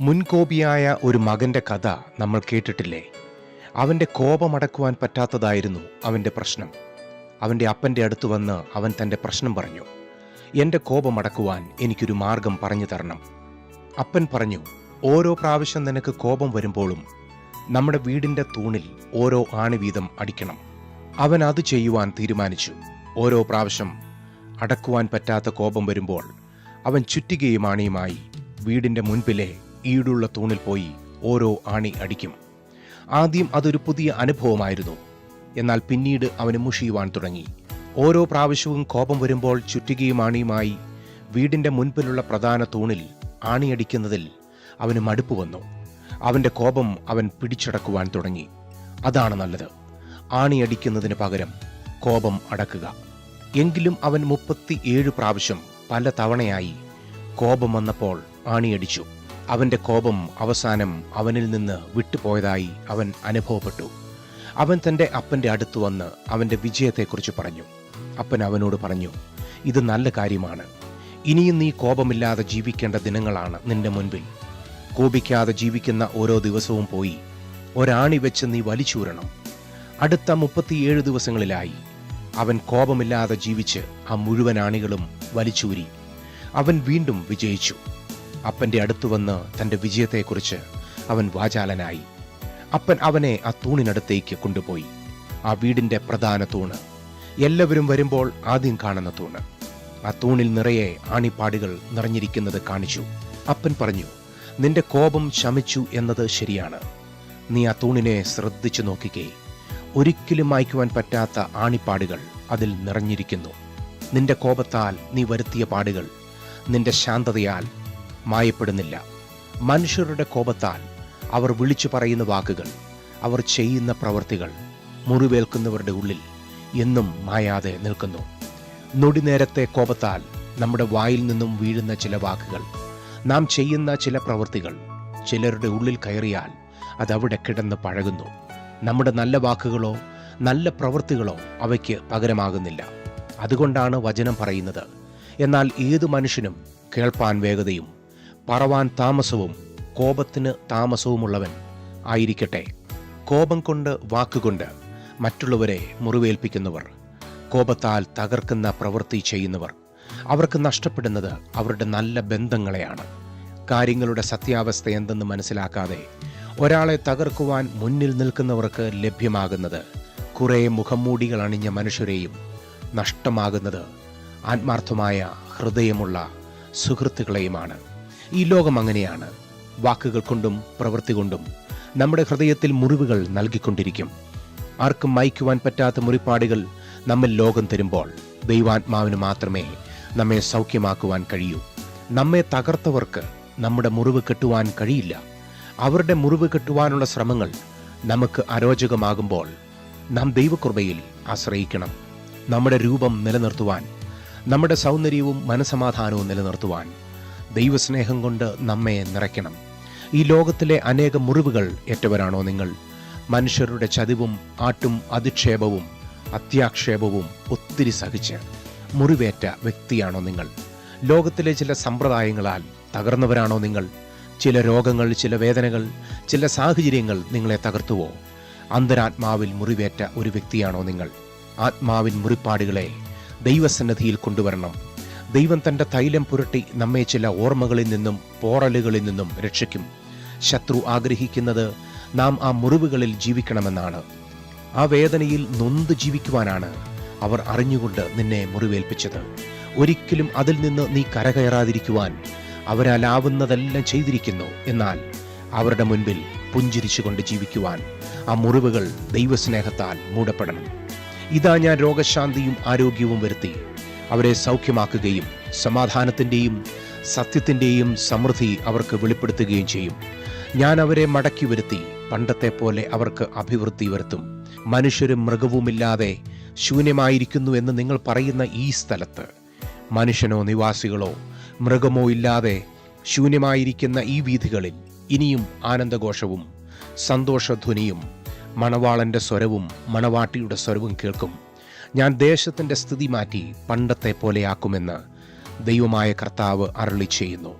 മുൻകോപിയായ ഒരു മകന്റെ കഥ നമ്മൾ കേട്ടിട്ടില്ലേ? അവന്റെ കോപമടക്കുവാൻ പറ്റാത്തതായിരുന്നു അവന്റെ പ്രശ്നം. അവന്റെ അപ്പന്റെ അടുത്ത് വന്ന് അവൻ തന്റെ പ്രശ്നം പറഞ്ഞു. എന്റെ കോപമടക്കുവാൻ എനിക്കൊരു മാർഗം പറഞ്ഞു തരണം. അപ്പൻ പറഞ്ഞു ഓരോ പ്രാവശ്യം നിനക്ക് കോപം വരുമ്പോഴും നമ്മുടെ വീടിന്റെ തൂണിൽ ഓരോ ആണി വീതം അടിക്കണം. അവൻ അത് ചെയ്യുവാൻ തീരുമാനിച്ചു. ഓരോ പ്രാവശ്യം അടക്കുവാൻ പറ്റാത്ത കോപം വരുമ്പോൾ അവൻ ചുറ്റികയും ആണിയുമായി വീടിന്റെ മുൻപിലെ ഈടുള്ള തൂണിൽ പോയി ഓരോ ആണി അടിക്കും. ആദ്യം അതൊരു പുതിയ അനുഭവമായിരുന്നു. എന്നാൽ പിന്നീട് അവന് മുഷിയുവാൻ തുടങ്ങി. ഓരോ പ്രാവശ്യവും കോപം വരുമ്പോൾ ചുറ്റികയും ആണിയുമായി വീടിന്റെ മുൻപിലുള്ള പ്രധാന തൂണിൽ ആണിയടിക്കുന്നതിൽ അവന് മടുപ്പ് വന്നു. അവന്റെ കോപം അവൻ പിടിച്ചടക്കുവാൻ തുടങ്ങി. അതാണ് നല്ലത്. ആണിയടിക്കുന്നതിന് പകരം കോപം അടക്കുക. എങ്കിലും അവൻ മുപ്പത്തി ഏഴ് പ്രാവശ്യം പല തവണയായി കോപം വന്നപ്പോൾ ആണിയടിച്ചു അവന്റെ കോപം അവസാനം അവനിൽ നിന്ന് വിട്ടുപോയതായി അവൻ അനുഭവപ്പെട്ടു. അവൻ തന്റെ അപ്പന്റെ അടുത്ത് വന്ന് അവന്റെ വിജയത്തെക്കുറിച്ച് പറഞ്ഞു. അപ്പൻ അവനോട് പറഞ്ഞു ഇത് നല്ല കാര്യമാണ്. ഇനിയും നീ കോപമില്ലാതെ ജീവിക്കേണ്ട ദിനങ്ങളാണ് നിന്റെ മുൻപിൽ. കോപിക്കാതെ ജീവിക്കുന്ന ഓരോ ദിവസവും പോയി ഒരാണി വെച്ച് നീ വലിച്ചൂരണം അടുത്ത മുപ്പത്തിയേഴ് ദിവസങ്ങളിലായി അവൻ കോപമില്ലാതെ ജീവിച്ച് ആ മുഴുവൻ ആണികളും വലിച്ചൂരി അവൻ വീണ്ടും വിജയിച്ചു. അപ്പന്റെ അടുത്തു വന്ന് തന്റെ വിജയത്തെക്കുറിച്ച് അവൻ വാചാലനായി. അപ്പൻ അവനെ ആ തൂണിനടുത്തേക്ക് കൊണ്ടുപോയി. ആ വീടിന്റെ പ്രധാന തൂണ്. എല്ലാവരും വരുമ്പോൾ ആദ്യം കാണുന്ന തൂണ്. ആ തൂണിൽ നിറയെ ആണിപ്പാടുകൾ നിറഞ്ഞിരിക്കുന്നത് കാണിച്ചു. അപ്പൻ പറഞ്ഞു നിന്റെ കോപം ശമിച്ചു എന്നത് ശരിയാണ്. നീ ആ തൂണിനെ ശ്രദ്ധിച്ചു നോക്കിക്കേ. ഒരിക്കലും മായ്ക്കുവാൻ പറ്റാത്ത ആണിപ്പാടുകൾ അതിൽ നിറഞ്ഞിരിക്കുന്നു. നിന്റെ കോപത്താൽ നീ വരുത്തിയ പാടുകൾ നിന്റെ ശാന്തതയാൽ മായപ്പെടുന്നില്ല. മനുഷ്യരുടെ കോപത്താൽ അവർ വിളിച്ചു പറയുന്ന വാക്കുകൾ അവർ ചെയ്യുന്ന പ്രവൃത്തികൾ മുറിവേൽക്കുന്നവരുടെ ഉള്ളിൽ എന്നും മായാതെ നിൽക്കുന്നു. നൊടിനേരത്തെ കോപത്താൽ നമ്മുടെ വായിൽ നിന്നും വീഴുന്ന ചില വാക്കുകൾ നാം ചെയ്യുന്ന ചില പ്രവൃത്തികൾ ചിലരുടെ ഉള്ളിൽ കയറിയാൽ അതവിടെ കിടന്ന് പഴകുന്നു. നമ്മുടെ നല്ല വാക്കുകളോ നല്ല പ്രവൃത്തികളോ അവയ്ക്ക് പകരമാകുന്നില്ല. അതുകൊണ്ടാണ് വചനം പറയുന്നത്. എന്നാൽ ഏതു മനുഷ്യനും കേൾപ്പാൻ വേഗതയും പറവാൻ താമസവും കോപത്തിന് താമസവുമുള്ളവൻ ആയിരിക്കട്ടെ. കോപം കൊണ്ട് വാക്കുകൊണ്ട് മറ്റുള്ളവരെ മുറിവേൽപ്പിക്കുന്നവർ കോപത്താൽ തകർക്കുന്ന പ്രവൃത്തി ചെയ്യുന്നവർ അവർക്ക് നഷ്ടപ്പെടുന്നത് അവരുടെ നല്ല ബന്ധങ്ങളെയാണ്. കാര്യങ്ങളുടെ സത്യാവസ്ഥ എന്തെന്ന് മനസ്സിലാക്കാതെ ഒരാളെ തകർക്കുവാൻ മുന്നിൽ നിൽക്കുന്നവർക്ക് ലഭ്യമാകുന്നത് കുറേ മുഖംമൂടികൾ അണിഞ്ഞ മനുഷ്യരെയും നഷ്ടമാകുന്നത് ആത്മാർത്ഥമായ ഹൃദയമുള്ള സുഹൃത്തുക്കളെയുമാണ്. ഈ ലോകം അങ്ങനെയാണ്. വാക്കുകൾ കൊണ്ടും പ്രവൃത്തി കൊണ്ടും നമ്മുടെ ഹൃദയത്തിൽ മുറിവുകൾ നൽകിക്കൊണ്ടിരിക്കും. ആർക്കും മയക്കുവാൻ പറ്റാത്ത മുറിപ്പാടുകൾ നമ്മൾ ലോകം തരുമ്പോൾ ദൈവാത്മാവിന് മാത്രമേ നമ്മെ സൗഖ്യമാക്കുവാൻ കഴിയൂ. നമ്മെ തകർത്തവർക്ക് നമ്മുടെ മുറിവ് കെട്ടുവാൻ കഴിയില്ല. അവരുടെ മുറിവ് കെട്ടുവാനുള്ള ശ്രമങ്ങൾ നമുക്ക് അരോചകമാകുമ്പോൾ നാം ദൈവകൃപയിൽ ആശ്രയിക്കണം. നമ്മുടെ രൂപം നിലനിർത്തുവാൻ നമ്മുടെ സൗന്ദര്യവും മനസമാധാനവും നിലനിർത്തുവാൻ ദൈവസ്നേഹം കൊണ്ട് നമ്മെ നിറയ്ക്കണം. ഈ ലോകത്തിലെ അനേക മുറിവുകൾ ഏറ്റവരാണോ നിങ്ങൾ? മനുഷ്യരുടെ ചതിവും ആട്ടും അധിക്ഷേപവും അത്യാക്ഷേപവും ഒത്തിരി സഹിച്ച് മുറിവേറ്റ വ്യക്തിയാണോ നിങ്ങൾ? ലോകത്തിലെ ചില സമ്പ്രദായങ്ങളാൽ തകർന്നവരാണോ നിങ്ങൾ? ചില രോഗങ്ങൾ ചില വേദനകൾ ചില സാഹചര്യങ്ങൾ നിങ്ങളെ തകർത്തുവോ? അന്തരാത്മാവിൽ മുറിവേറ്റ ഒരു വ്യക്തിയാണോ നിങ്ങൾ? ആത്മാവിൻ മുറിപ്പാടുകളെ ദൈവസന്നദ്ധിയിൽ കൊണ്ടുവരണം. ദൈവം തന്റെ തൈലം പുരട്ടി നമ്മെ ചില ഓർമ്മകളിൽ നിന്നും പോറലുകളിൽ നിന്നും രക്ഷിക്കും. ശത്രു ആഗ്രഹിക്കുന്നത് നാം ആ മുറിവുകളിൽ ജീവിക്കണമെന്നാണ്. ആ വേദനയിൽ നൊന്ത് ജീവിക്കുവാനാണ് അവർ അറിഞ്ഞുകൊണ്ട് നിന്നെ മുറിവേൽപ്പിച്ചത്. ഒരിക്കലും അതിൽ നിന്ന് നീ കരകയറാതിരിക്കുവാൻ അവരാലാവുന്നതെല്ലാം ചെയ്തിരിക്കുന്നു. എന്നാൽ അവരുടെ മുൻപിൽ പുഞ്ചിരിച്ചുകൊണ്ട് ജീവിക്കുവാൻ ആ മുറിവുകൾ ദൈവസ്നേഹത്താൽ മൂടപ്പെടണം. ഇതാ ഞാൻ രോഗശാന്തിയും ആരോഗ്യവും വരുത്തി. അവരെ സൗഖ്യമാക്കുകയും സമാധാനത്തിന്റെയും സത്യത്തിന്റെയും സമൃദ്ധി അവർക്ക് വെളിപ്പെടുത്തുകയും ചെയ്യും. ഞാൻ അവരെ മടക്കി വരുത്തി പണ്ടത്തെ പോലെ അവർക്ക് അഭിവൃദ്ധി വരുത്തും. മനുഷ്യരും മൃഗവുമില്ലാതെ ശൂന്യമായിരിക്കുന്നു എന്ന് നിങ്ങൾ പറയുന്ന ഈ സ്ഥലത്ത്. മനുഷ്യനോ നിവാസികളോ മൃഗമോ ഇല്ലാതെ ശൂന്യമായിരിക്കുന്ന ഈ വീഥികളിൽ ഇനിയും ആനന്ദഘോഷവും സന്തോഷധ്വനിയും മണവാളന്റെ സ്വരവും മണവാട്ടിയുടെ സ്വരവും കേൾക്കും. ഞാൻ ദേശത്തിന്റെ സ്ഥിതി മാറ്റി പണ്ടത്തെ പോലെയാക്കുമെന്ന് ദൈവമായ കർത്താവ് അരളി ചെയ്യുന്നു